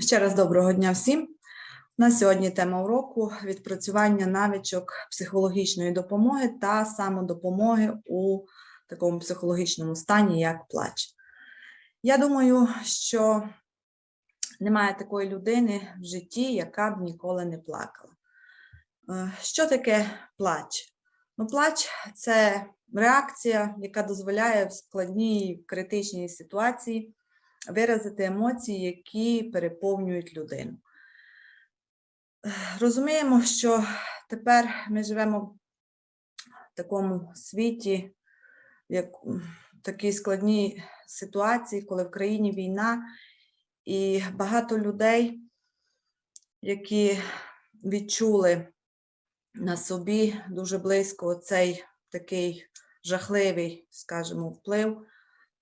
Ще раз доброго дня всім. У нас сьогодні тема уроку відпрацювання навичок психологічної допомоги та самодопомоги у такому психологічному стані, як плач. Я думаю, що немає такої людини в житті, яка б ніколи не плакала. Е, Що таке плач? Ну, плач це реакція, яка дозволяє в складній критичній ситуації виразити емоції, які переповнюють людину. Розуміємо, що тепер ми живемо в такому світі, як в такій складній ситуації, коли в країні війна, і багато людей, які відчули на собі дуже близько цей такий жахливий, скажімо, вплив,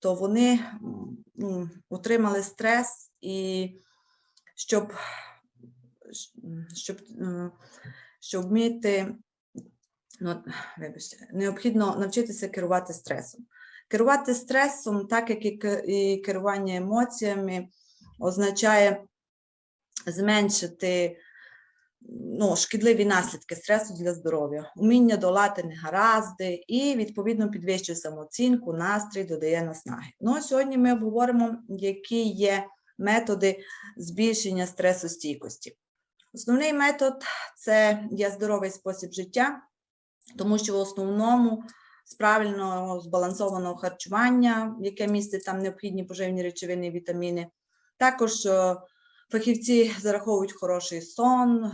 то вони отримали стрес і щоб, щоб, е, щоб вміти, ну, вибачте, необхідно навчитися керувати стресом. Керувати стресом, так як і керування емоціями, означає зменшити ну, шкідливі наслідки стресу для здоров'я, уміння долати негаразди і, відповідно, підвищує самооцінку, настрій, додає наснаги. Ну, сьогодні ми обговоримо, які є методи збільшення стресостійкості. Основний метод це є здоровий спосіб життя, тому що в основному з правильного збалансованого харчування, яке містить там необхідні поживні речовини і вітаміни. Також е, фахівці зараховують хороший сон,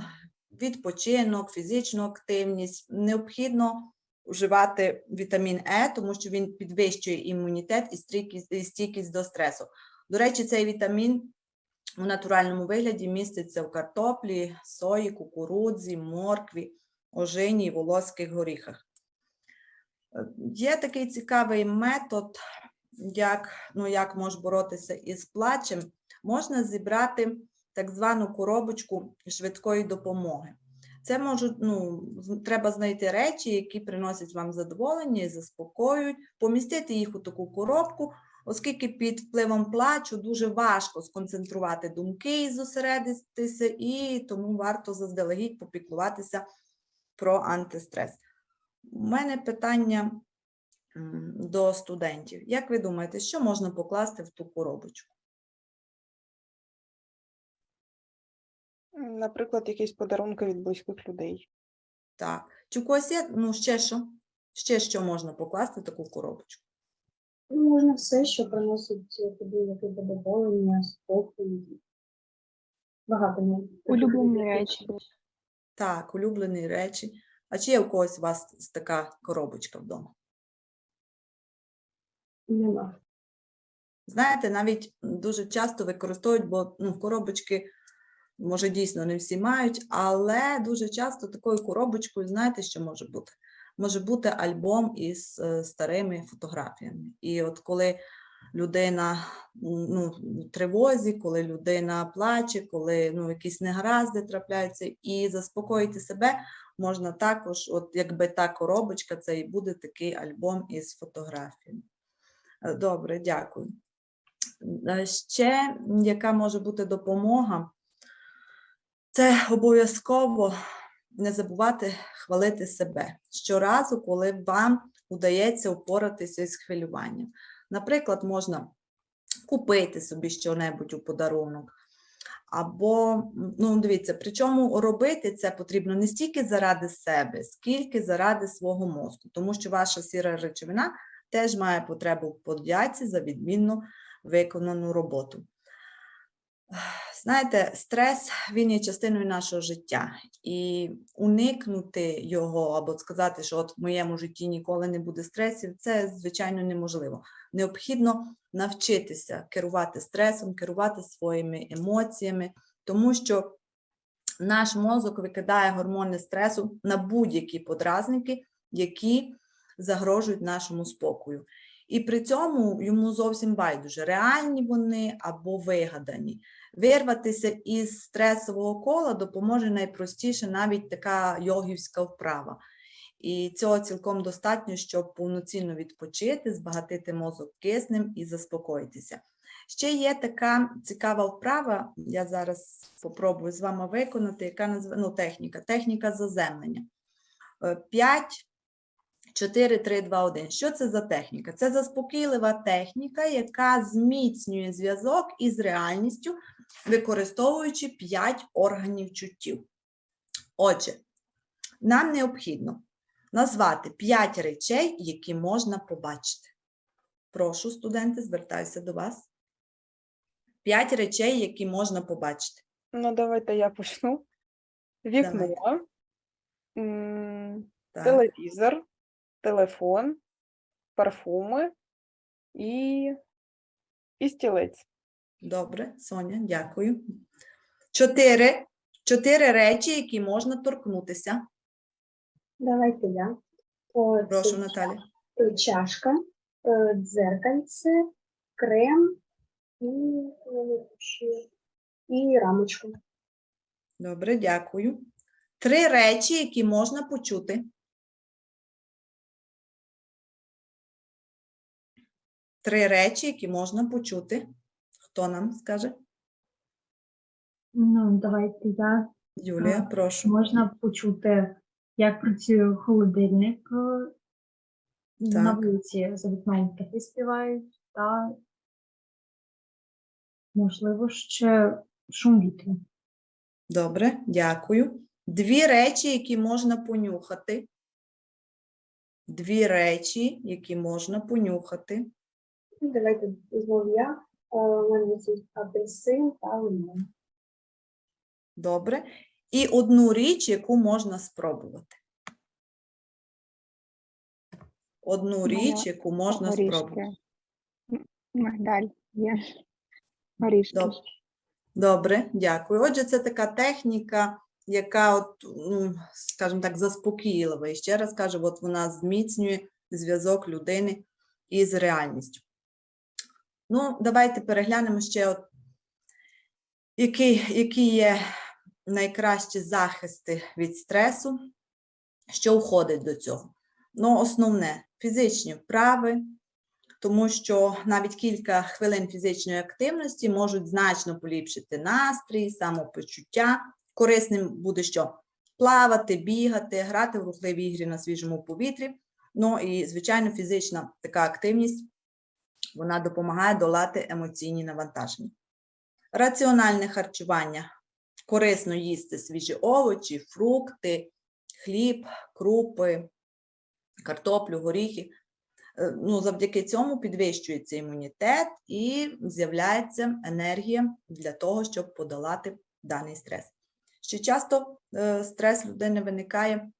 відпочинок, фізичну активність. Необхідно вживати вітамін Е, тому що він підвищує імунітет і стійкість, і стійкість до стресу. До речі, цей вітамін у натуральному вигляді міститься в картоплі, сої, кукурудзі, моркві, ожині і волоських горіхах. Є такий цікавий метод, як, ну, як можеш боротися із плачем. Можна зібрати так звану коробочку швидкої допомоги. Це можуть, ну, треба знайти речі, які приносять вам задоволення і заспокоюють, помістити їх у таку коробку, оскільки під впливом плачу дуже важко сконцентрувати думки і зосередитися, і тому варто заздалегідь попіклуватися про антистрес. У мене питання до студентів. Як ви думаєте, що можна покласти в ту коробочку? Наприклад, якісь подарунки від близьких людей. Так. Чи у когось є, ну, ще що? Ще що можна покласти в таку коробочку? Ну, можна все, що приносить тобі якесь задоволення, спокій. Багато не Улюблені речі. Так, улюблені речі. А чи є у когось у вас така коробочка вдома? Нема. Знаєте, навіть дуже часто використовують, бо ну, коробочки, може, дійсно не всі мають, але дуже часто такою коробочкою, знаєте, що може бути? Може бути альбом із е, старими фотографіями. І от коли людина ну, в тривозі, коли людина плаче, коли ну, якісь негаразди трапляються, і заспокоїти себе можна також, от якби та коробочка, це і буде такий альбом із фотографіями. Е, Добре, дякую. Е, Ще яка може бути допомога, це обов'язково не забувати хвалити себе щоразу, коли вам удається впоратися з хвилюванням. Наприклад, можна купити собі щонебудь у подарунок. Або, ну, дивіться, причому робити це потрібно не стільки заради себе, скільки заради свого мозку, тому що ваша сіра речовина теж має потребу в подяці за відмінно виконану роботу. Знаєте, стрес він є частиною нашого життя, і уникнути його або сказати, що от в моєму житті ніколи не буде стресів, це звичайно неможливо. Необхідно навчитися керувати стресом, керувати своїми емоціями, тому що наш мозок викидає гормони стресу на будь-які подразники, які загрожують нашому спокою. І при цьому йому зовсім байдуже, реальні вони або вигадані. Вирватися із стресового кола допоможе найпростіше навіть така йогівська вправа. І цього цілком достатньо, щоб повноцінно відпочити, збагатити мозок киснем і заспокоїтися. Ще є така цікава вправа, я зараз спробую з вами виконати, яка назва, ну, техніка, техніка заземлення. 5, 4, 3, 2, 1. Що це за техніка? Це заспокійлива техніка, яка зміцнює зв'язок із реальністю, використовуючи 5 органів чуттів. Отже, нам необхідно назвати 5 речей, які можна побачити. Прошу, студенти, звертаюся до вас. 5 речей, які можна побачити. Ну, давайте я почну. Вікно, Давайте. м, Так. телевізор, телефон, парфуми і, і стілець. Добре, Соня, дякую. Чотири, чотири речі, які можна торкнутися. Давайте я. О, це Прошу, Наталі. е, Чашка, е, дзеркальце, крем і, е, і рамочка. Добре, дякую. Три речі, які можна почути. Три речі, які можна почути. Хто нам скаже? Ну, давайте я. Юлія, Так. прошу. Можна почути, як працює холодильник. е, На Так. вулиці за вікном птахи співають, та можливо ще шум вітру. Добре, дякую. Дві речі, які можна понюхати. Дві речі, які можна понюхати. І Давайте знову я. Е, У мене це апельсин та лимон. Добре. І одну річ, яку можна спробувати. Одну Моя річ, яку можна спробувати. Горішки. М, Мигдаль є. Горішки. Доб- Добре, дякую. Отже, це така техніка, яка, от, ну, скажімо так, заспокійлива. І ще раз кажу, от вона зміцнює зв'язок людини із реальністю. Ну, давайте переглянемо ще, от, які, які є найкращі захисти від стресу, що входить до цього. Ну, основне фізичні вправи, тому що навіть кілька хвилин фізичної активності можуть значно поліпшити настрій, самопочуття. Корисним буде що? Плавати, бігати, грати в рухливі ігри на свіжому повітрі. Ну і, звичайно, фізична така активність вона допомагає долати емоційні навантаження. Раціональне харчування. Корисно їсти свіжі овочі, фрукти, хліб, крупи, картоплю, горіхи. Е, Ну, завдяки цьому підвищується імунітет і з'являється енергія для того, щоб подолати даний стрес. Ще часто е, стрес людини виникає,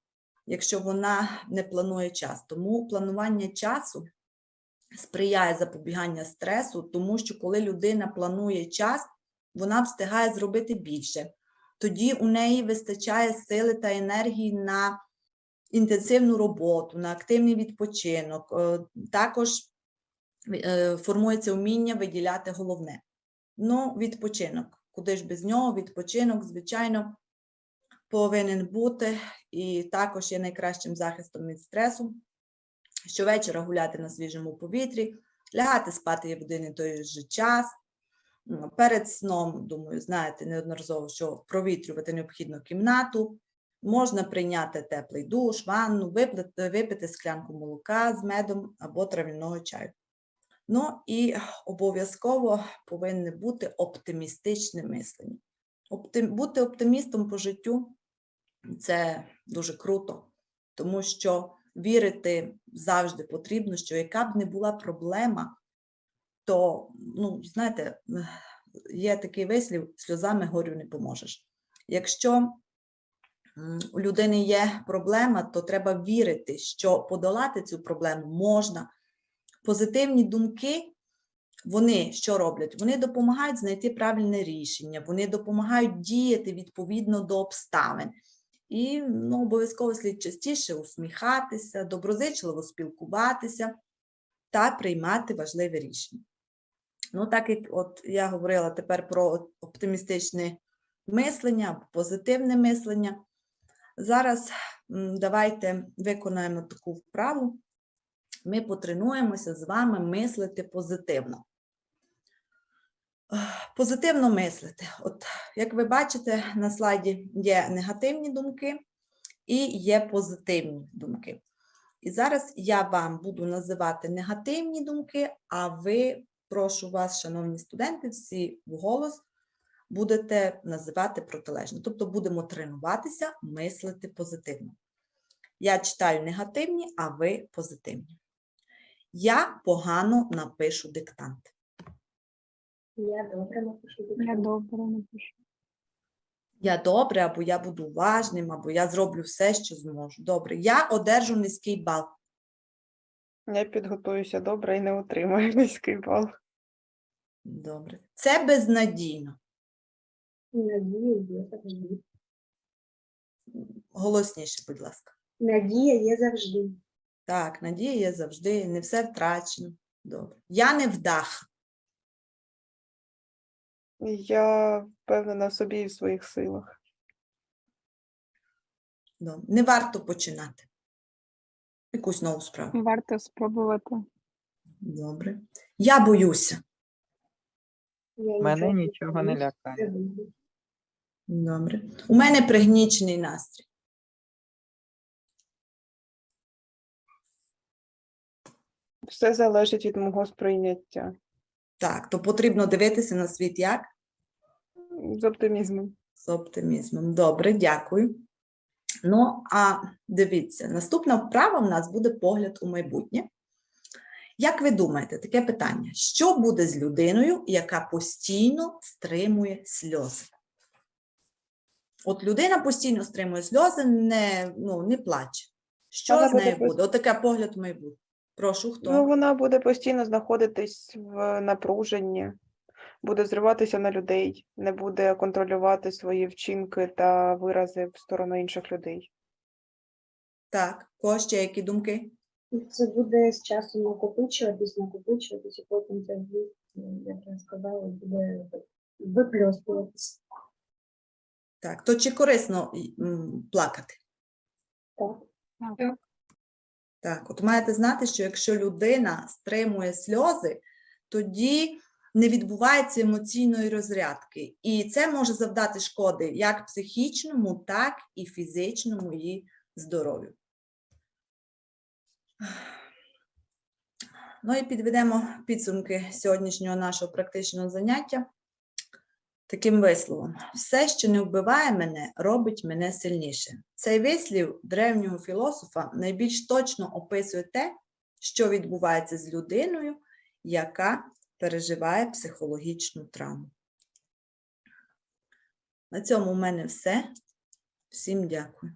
якщо вона не планує час. Тому планування часу сприяє запобігання стресу, тому що коли людина планує час, вона встигає зробити більше. Тоді у неї вистачає сили та енергії на інтенсивну роботу, на активний відпочинок. Е, Також е, формується вміння виділяти головне. Ну, відпочинок. Куди ж без нього? Відпочинок, звичайно, повинен бути і також є найкращим захистом від стресу. Щовечора гуляти на свіжому повітрі, лягати спати в один і той же час. Перед сном, думаю, знаєте неодноразово, що провітрювати необхідно кімнату, Можна прийняти теплий душ, ванну, випити, випити склянку молока з медом або трав'яного чаю. Ну і обов'язково повинне бути оптимістичне мислення. Оптим, бути оптимістом по життю це дуже круто, тому що вірити завжди потрібно, що яка б не була проблема, то, ну, знаєте, є такий вислів: сльозами горю не поможеш. Якщо у людини є проблема, то треба вірити, що подолати цю проблему можна. Позитивні думки, вони що роблять? Вони допомагають знайти правильне рішення, вони допомагають діяти відповідно до обставин. І ну, обов'язково слід частіше усміхатися, доброзичливо спілкуватися та приймати важливі рішення. Ну, так як от я говорила тепер про оптимістичне мислення, позитивне мислення. Зараз давайте виконаємо таку вправу. Ми потренуємося з вами мислити позитивно. Позитивно мислити. От, як ви бачите, на слайді є негативні думки і є позитивні думки. І зараз я вам буду називати негативні думки, а ви, прошу вас, шановні студенти, всі вголос будете називати протилежно. Тобто будемо тренуватися мислити позитивно. Я читаю негативні, а ви позитивні. Я погано напишу диктант. Я добре напишу. Я добре напишу. Я добре, або я буду уважним, або я зроблю все, що зможу. Добре. Я одержу низький бал. Я підготуюся добре і не отримаю низький бал. Добре. Це безнадійно. Надія є завжди. Голосніше, будь ласка. Надія є завжди. Так, надія є завжди, не все втрачено. Добре. Я не вдах. Я впевнена в собі і в своїх силах. Не варто починати. Якусь нову справу. Варто спробувати. Добре. Я боюся. Я Мене нічого нічого не лякає. Добре. У мене пригнічений настрій. Все залежить від мого сприйняття Так, то потрібно дивитися на світ як? з оптимізмом. З оптимізмом. Добре, дякую. Ну, а дивіться, наступна вправа в нас буде погляд у майбутнє. Як ви думаєте, таке питання: що буде з людиною, яка постійно стримує сльози? От людина постійно стримує сльози, не, ну, не плаче. Що Вона з нею пост- буде? Отаке погляд в майбутнє. Прошу, хто? Ну, вона буде постійно знаходитись в напруженні, буде зриватися на людей, не буде контролювати свої вчинки та вирази в сторону інших людей. Так, кого ще які думки? Це буде з часом накопичуватись, накопичуватись, і потім це, як я сказала, буде випльоскуватись. Так, то чи корисно м, плакати? Так. Так. Так, от маєте знати, що якщо людина стримує сльози, тоді не відбувається емоційної розрядки. І це може завдати шкоди як психічному, так і фізичному її здоров'ю. Ну і підведемо підсумки сьогоднішнього нашого практичного заняття таким висловом: все, що не вбиває мене, робить мене сильніше. Цей вислів древнього філософа найбільш точно описує те, що відбувається з людиною, яка переживає психологічну травму. На цьому в мене все. Всім дякую.